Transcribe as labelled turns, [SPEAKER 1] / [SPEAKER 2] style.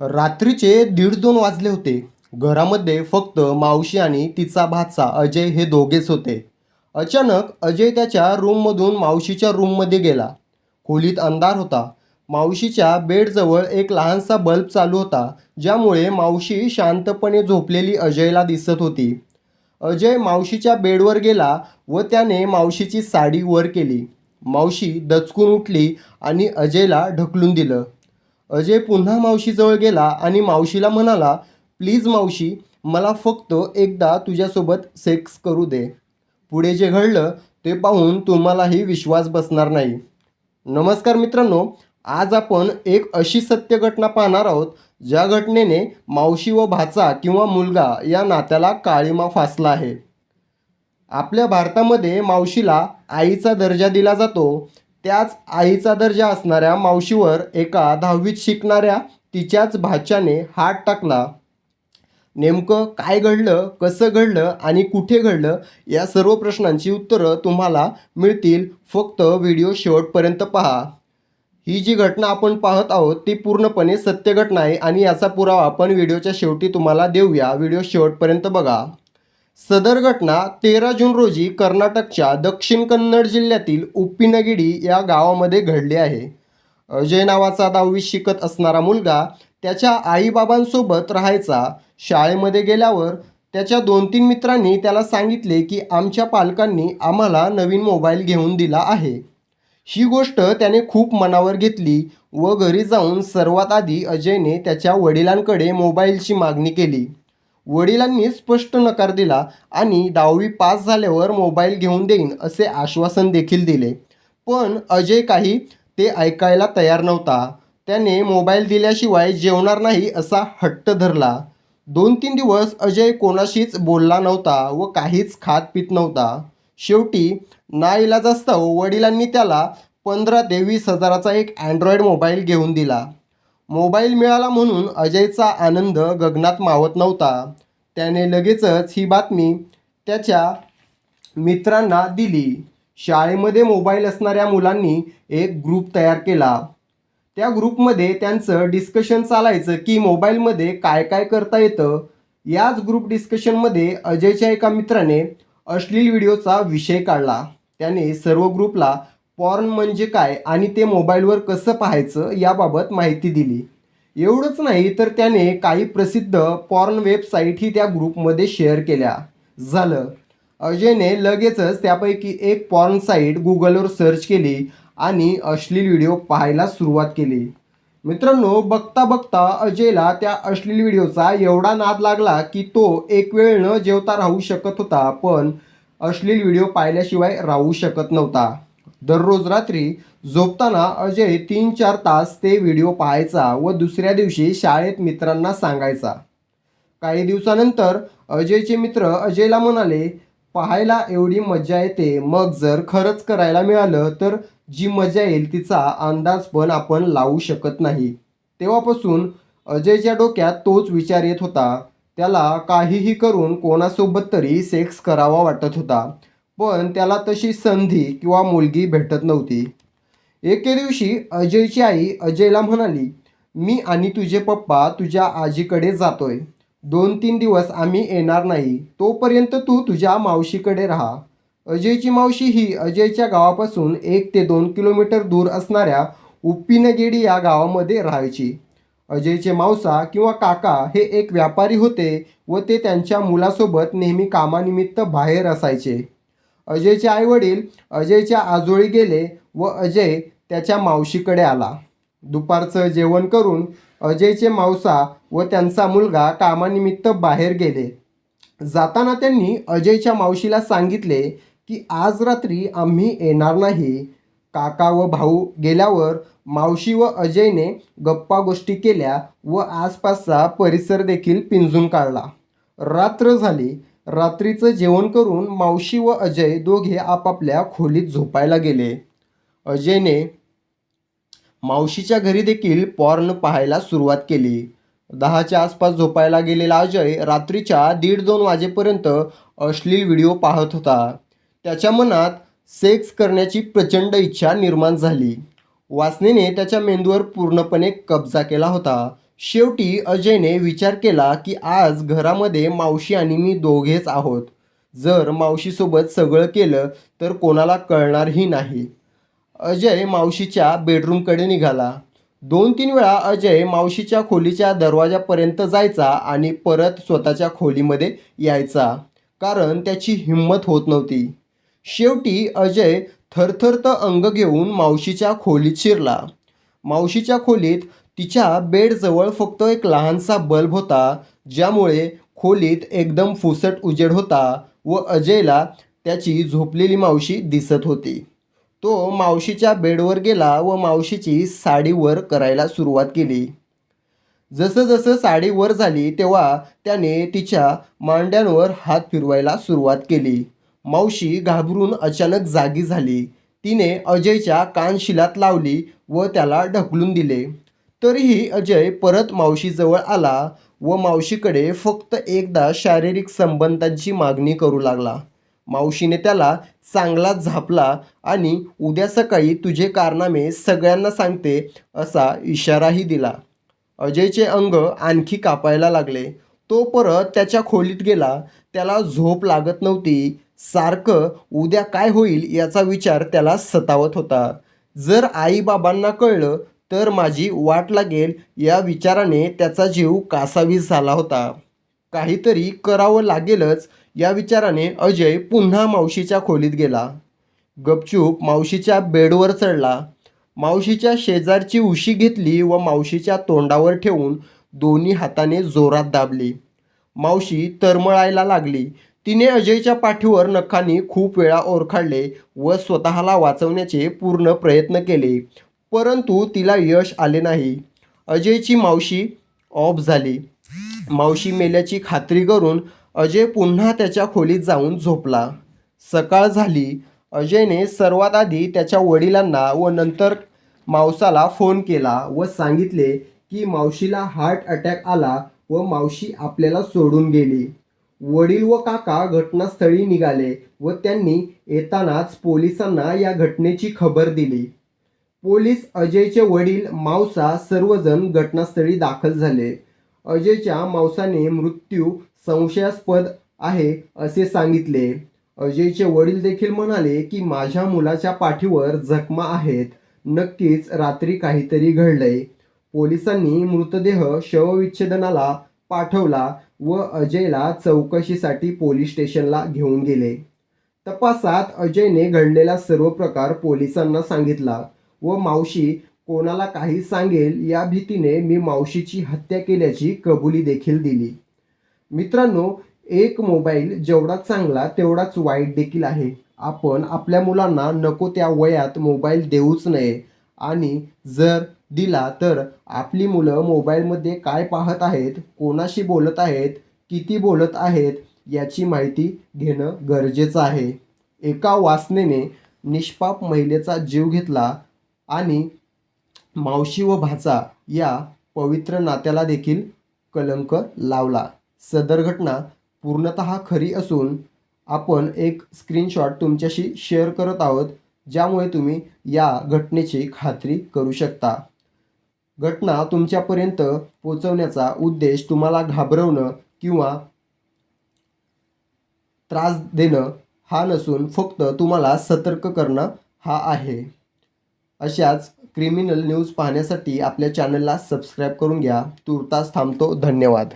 [SPEAKER 1] रात्रीचे दीड दोन वाजले होते. घरामध्ये फक्त मावशी आणि तिचा भाचा अजय हे दोघेच होते. अचानक अजय त्याच्या रूममधून मावशीच्या रूममध्ये गेला. खोलीत अंधार होता. मावशीच्या बेडजवळ एक लहानसा बल्ब चालू होता ज्यामुळे मावशी शांतपणे झोपलेली अजयला दिसत होती. अजय मावशीच्या बेडवर गेला व त्याने मावशीची साडी वर केली. मावशी दचकून उठली आणि अजयला ढकलून दिलं. अजय पुन्हा मावशीजवळ गेला आणि मावशीला म्हणाला प्लीज मावशी मला फक्त एकदा तुझ्यासोबत सेक्स करू दे. पुढे जे घडलं ते पाहून तुम्हालाही विश्वास बसणार नाही. नमस्कार मित्रांनो आज आपण एक अशी सत्य घटना पाहणार आहोत ज्या घटनेने मावशी व भाचा किंवा मुलगा या नात्याला काळीमा फासला आहे. आपल्या भारतामध्ये मावशीला आईचा दर्जा दिला जातो त्याच आईचा दर्जा असणाऱ्या मावशीवर एका दहावीत शिकणाऱ्या तिच्याच भाच्याने हात टाकला. नेमकं काय घडलं कसं घडलं आणि कुठे घडलं या सर्व प्रश्नांची उत्तरं तुम्हाला मिळतील. फक्त व्हिडिओ शेवटपर्यंत पहा. ही जी घटना आपण पाहत आहोत ती पूर्णपणे सत्य घटना आहे आणि याचा पुरावा आपण व्हिडिओच्या शेवटी तुम्हाला देऊया. व्हिडिओ शेवटपर्यंत बघा. सदर घटना तेरा जून रोजी कर्नाटकच्या दक्षिण कन्नड जिल्ह्यातील उप्पिनगिडी या गावामध्ये घडली आहे. अजय नावाचा दहावी शिकत असणारा मुलगा त्याच्या आईबाबांसोबत राहायचा शाळेमध्ये गेल्यावर त्याच्या दोन तीन मित्रांनी त्याला सांगितले की आमच्या पालकांनी आम्हाला नवीन मोबाईल घेऊन दिला आहे. ही गोष्ट त्याने खूप मनावर घेतली व घरी जाऊन सर्वात आधी अजयने त्याच्या वडिलांकडे मोबाईलची मागणी केली. वडिलांनी स्पष्ट नकार दिला आणि दहावी पास झाल्यावर मोबाईल घेऊन देईन असे आश्वासन देखील दिले. पण अजय काही ते ऐकायला तयार नव्हता. त्याने मोबाईल दिल्याशिवाय जेवणार नाही असा हट्ट धरला. दोन तीन दिवस अजय कोणाशीच बोलला नव्हता व काहीच खात पित नव्हता. शेवटी नाईलाजास्तव वडिलांनी त्याला पंधरा ते वीस हजाराचा एक अँड्रॉइड मोबाईल घेऊन दिला. मोबाईल मिळाला म्हणून अजयचा आनंद गगनात मावत नव्हता. त्याने लगेचच ही बातमी त्याच्या मित्रांना दिली. शाळेमध्ये मोबाईल असणाऱ्या मुलांनी एक ग्रुप तयार केला. त्या ग्रुपमध्ये त्यांचं डिस्कशन चालायचं की मोबाईलमध्ये काय काय करता येतं. याच ग्रुप डिस्कशनमध्ये अजयच्या एका मित्राने अश्लील व्हिडिओचा विषय काढला. त्याने सर्व ग्रुपला पॉर्न म्हणजे काय आणि ते मोबाईलवर कसं पाहायचं याबाबत माहिती दिली. एवढंच नाही तर त्याने काही प्रसिद्ध पॉर्न वेबसाईटही त्या ग्रुपमध्ये शेअर केल्या. झालं. अजयने लगेचच त्यापैकी एक पॉर्न साईट गुगलवर सर्च केली आणि अश्लील व्हिडिओ पाहायला सुरुवात केली. मित्रांनो बघता बघता अजयला त्या अश्लील व्हिडिओचा एवढा नाद लागला की तो एक वेळ न जेवता राहू शकत होता पण अश्लील व्हिडिओ पाहिल्याशिवाय राहू शकत नव्हता. दररोज रात्री झोपताना अजय तीन चार तास ते व्हिडिओ पाहायचा व दुसऱ्या दिवशी शाळेत मित्रांना सांगायचा. काही दिवसानंतर अजयचे मित्र अजयला म्हणाले पाहायला एवढी मजा येते. मग जर खरंच करायला मिळालं तर जी मजा येईल तिचा अंदाज पण आपण लावू शकत नाही. तेव्हापासून अजयच्या डोक्यात तोच विचार येत होता. त्याला काहीही करून कोणासोबत तरी सेक्स करावा वाटत होता. पण त्याला तशी संधी किंवा मुलगी भेटत नव्हती. एके दिवशी अजयची आई अजयला म्हणाली मी आणि तुझे पप्पा तुझ्या आजीकडे जातोय. दोन तीन दिवस आम्ही येणार नाही. तोपर्यंत तू तुझ्या मावशीकडे राहा. अजयची मावशी ही अजयच्या गावापासून एक ते दोन किलोमीटर दूर असणाऱ्या उप्पिनगेडी या गावामध्ये राहायची. अजयचे मावसा किंवा काका हे एक व्यापारी होते व ते त्यांच्या मुलासोबत नेहमी कामानिमित्त बाहेर असायचे. अजयचे आईवडील अजयच्या आजोळी गेले व अजय त्याच्या मावशीकडे आला. दुपारचं जेवण करून अजयचे मावसा व त्यांचा मुलगा कामानिमित्त बाहेर गेले. जाताना त्यांनी अजयच्या मावशीला सांगितले की आज रात्री आम्ही येणार नाही. काका व भाऊ गेल्यावर मावशी व अजयने गप्पा गोष्टी केल्या व आसपासचा परिसर देखील पिंजून काढला. रात्र झाली. रात्रीचं जेवण करून मावशी व अजय दोघे आपापल्या खोलीत झोपायला गेले. अजयने मावशीच्या घरी देखील पॉर्न पाहायला सुरुवात केली. दहाच्या आसपास झोपायला गेलेला अजय रात्रीच्या दीड दोन वाजेपर्यंत अश्लील व्हिडिओ पाहत होता. त्याच्या मनात सेक्स करण्याची प्रचंड इच्छा निर्माण झाली. वासनेने त्याच्या मेंदूवर पूर्णपणे कब्जा केला होता. शेवटी अजयने विचार केला की आज घरामध्ये मावशी आणि मी दोघेच आहोत. जर मावशीसोबत सगळं केलं तर कोणाला कळणारही नाही. अजय मावशीच्या बेडरूमकडे निघाला. दोन तीन वेळा अजय मावशीच्या खोलीच्या दरवाजापर्यंत जायचा आणि परत स्वतःच्या खोलीमध्ये यायचा कारण त्याची हिंमत होत नव्हती. शेवटी अजय थरथरत अंग घेऊन मावशीच्या खोलीत शिरला. मावशीच्या खोलीत तिच्या बेडजवळ फक्त एक लहानसा बल्ब होता ज्यामुळे खोलीत एकदम फुसट उजेड होता व अजयला त्याची झोपलेली मावशी दिसत होती. तो मावशीच्या बेडवर गेला व मावशीची साडी वर करायला सुरुवात केली. जसं जसं साडी वर झाली तेव्हा त्याने तिच्या मांड्यांवर हात फिरवायला सुरुवात केली. मावशी घाबरून अचानक जागी झाली. तिने अजयच्या कानशिलात लावली व त्याला ढकलून दिले. तरीही अजय परत मावशीजवळ आला व मावशीकडे फक्त एकदा शारीरिक संबंधांची मागणी करू लागला. मावशीने त्याला चांगला झापला आणि उद्या सकाळी तुझे कारनामे सगळ्यांना सांगते असा इशाराही दिला. अजयचे अंग आणखी कापायला लागले. तो परत त्याच्या खोलीत गेला. त्याला झोप लागत नव्हती. सारखं उद्या काय होईल याचा विचार त्याला सतावत होता. जर आईबाबांना कळलं तर माझी वाट लागेल या विचाराने त्याचा जीव कासावीस झाला होता. काहीतरी करावं लागेलच या विचाराने अजय पुन्हा मावशीच्या खोलीत गेला. गपचूप मावशीच्या बेडवर चढला. मावशीच्या शेजारची उशी घेतली व मावशीच्या तोंडावर ठेवून दोन्ही हाताने जोरात दाबली. मावशी तरमळायला लागली. तिने अजयच्या पाठीवर नखांनी खूप वेळा ओरखाडले व स्वतःला वाचवण्याचे पूर्ण प्रयत्न केले. परंतु तिला यश आले नाही. अजयची मावशी ऑफ झाली. मावशी मेल्याची खात्री करून अजय पुन्हा त्याच्या खोलीत जाऊन झोपला. सकाळ झाली. अजयने सर्वात आधी त्याच्या वडिलांना व नंतर मावसाला फोन केला व सांगितले की मावशीला हार्ट अटॅक आला व मावशी आपल्याला सोडून गेली. वडील व काका घटनास्थळी निघाले व त्यांनी येतानाच पोलिसांना या घटनेची खबर दिली. पोलीस अजयचे वडील मावसा सर्वजण घटनास्थळी दाखल झाले. अजयच्या मावसाने मृत्यू संशयास्पद आहे असे सांगितले. अजयचे वडील देखील म्हणाले की माझ्या मुलाच्या पाठीवर जखमा आहेत. नक्कीच रात्री काहीतरी घडलंय. पोलिसांनी मृतदेह शवविच्छेदनाला पाठवला व अजयला चौकशीसाठी पोलीस स्टेशनला घेऊन गेले. तपासात अजयने घडलेला सर्व प्रकार पोलिसांना सांगितला. व मावशी कोणाला काही सांगेल या भीतीने मी मावशीची हत्या केल्याची कबुली देखील दिली. मित्रांनो एक मोबाईल जेवढा चांगला तेवढाच वाईट देखील आहे. आपण आपल्या मुलांना नको त्या वयात मोबाईल देऊच नये. आणि जर दिला तर आपली मुलं मोबाईलमध्ये काय पाहत आहेत कोणाशी बोलत आहेत किती बोलत आहेत याची माहिती घेणं गरजेचं आहे. एका वासनेने निष्पाप महिलेचा जीव घेतला आणि मावशी व भाचा या पवित्र नात्याला देखील कलंक लावला. सदर घटना पूर्णतः खरी असून आपण एक स्क्रीनशॉट तुमच्याशी शेअर करत आहोत ज्यामुळे तुम्ही या घटनेची खात्री करू शकता. घटना तुमच्यापर्यंत पोचवण्याचा उद्देश तुम्हाला घाबरवणं किंवा त्रास देणं हा नसून फक्त तुम्हाला सतर्क करणं हा आहे. अशाच क्रिमिनल न्यूज पाहण्यासाठी आपल्या चॅनलला सबस्क्राईब करून घ्या. तुर्तास थांबतो. धन्यवाद.